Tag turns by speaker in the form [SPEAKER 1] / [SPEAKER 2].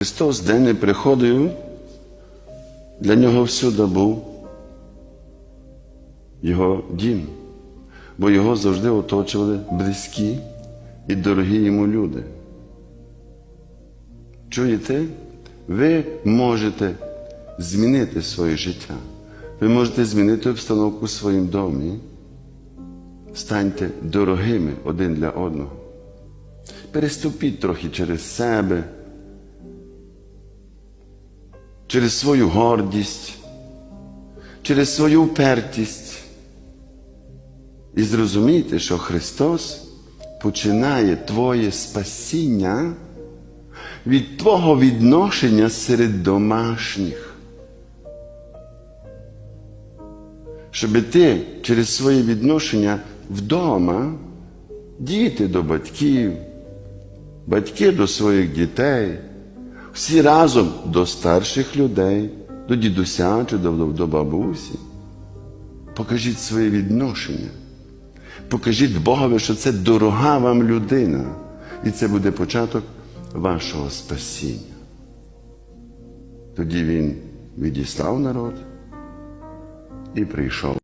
[SPEAKER 1] Христос, де не приходив, для нього всюди був його дім, бо його завжди оточували близькі і дорогі йому люди. Чуєте? Ви можете змінити своє життя. Ви можете змінити обстановку в своїм домі. Станьте дорогими один для одного. Переступіть трохи через себе, через свою гордість, через свою упертість. І зрозумійте, що Христос починає твоє спасіння від твого відношення серед домашніх. Щоб ти через своє відношення вдома, діти до батьків, батьки до своїх дітей, всі разом до старших людей, до дідуся чи до, до бабусі. Покажіть своє відношення. Покажіть Богові, що це дорога вам людина. І це буде початок вашого спасіння. Тоді він відіслав народ і прийшов.